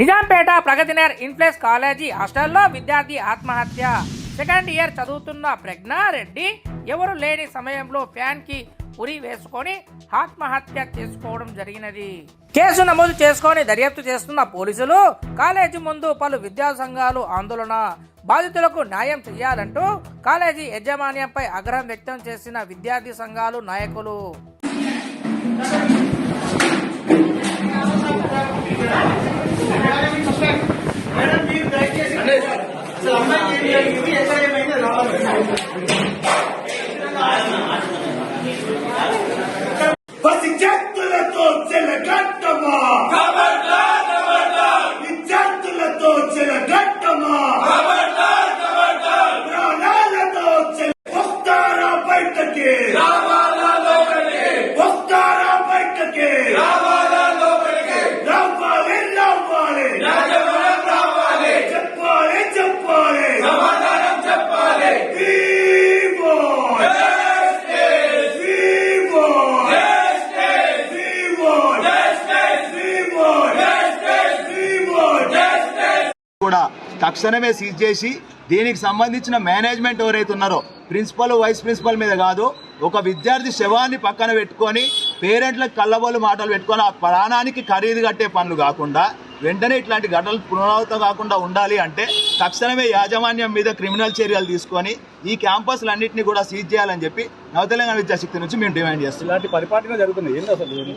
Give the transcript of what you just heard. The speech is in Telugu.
నిజాంపేట ప్రగతినగర్ ఇన్ఫ్లెస్ కాలేజీ హాస్టల్లో విద్యార్థి ఆత్మహత్య. సెకండ్ ఇయర్ చదువుతున్న ప్రజ్ఞారెడ్డి ఎవరు లేని సమయంలో ఫ్యాన్కి ఉరి వేసుకొని ఆత్మహత్య చేసుకోవడం జరిగినది. కేసు నమోదు చేసుకొని దర్యాప్తు చేస్తున్న పోలీసులు కాలేజీ ముందు పలు విద్యా సంఘాలు ఆందోళన. బాధితులకు న్యాయం చేయాలంటూ కాలేజీ యాజమాన్యంపై ఆగ్రహం వ్యక్తం చేసిన విద్యార్థి సంఘాలు నాయకులు. Vas i kättele tuot selle kattama! Kamertaa! కూడా తక్షణమే సీజ్ చేసి దీనికి సంబంధించిన మేనేజ్మెంట్ ఎవరైతే ఉన్నారో ప్రిన్సిపల్ వైస్ ప్రిన్సిపల్ మీద కాదు ఒక విద్యార్థి శవాన్ని పక్కన పెట్టుకొని పేరెంట్లకు కళ్ళబోలు మాటలు పెట్టుకొని ఆ ప్రాణానికి ఖరీదు కట్టే పనులు కాకుండా వెంటనే ఇట్లాంటి ఘటనలు పునరావృతం కాకుండా ఉండాలి అంటే తక్షణమే యాజమాన్యం మీద క్రిమినల్ చర్యలు తీసుకొని ఈ క్యాంపస్లన్నింటినీ కూడా సీజ్ చేయాలని చెప్పి నవతెలంగాణ విద్యాశక్తి నుంచి మేము డిమాండ్ చేస్తాం ఇలాంటి పరిపాలన జరుగుతుంది ఏంటి అసలు?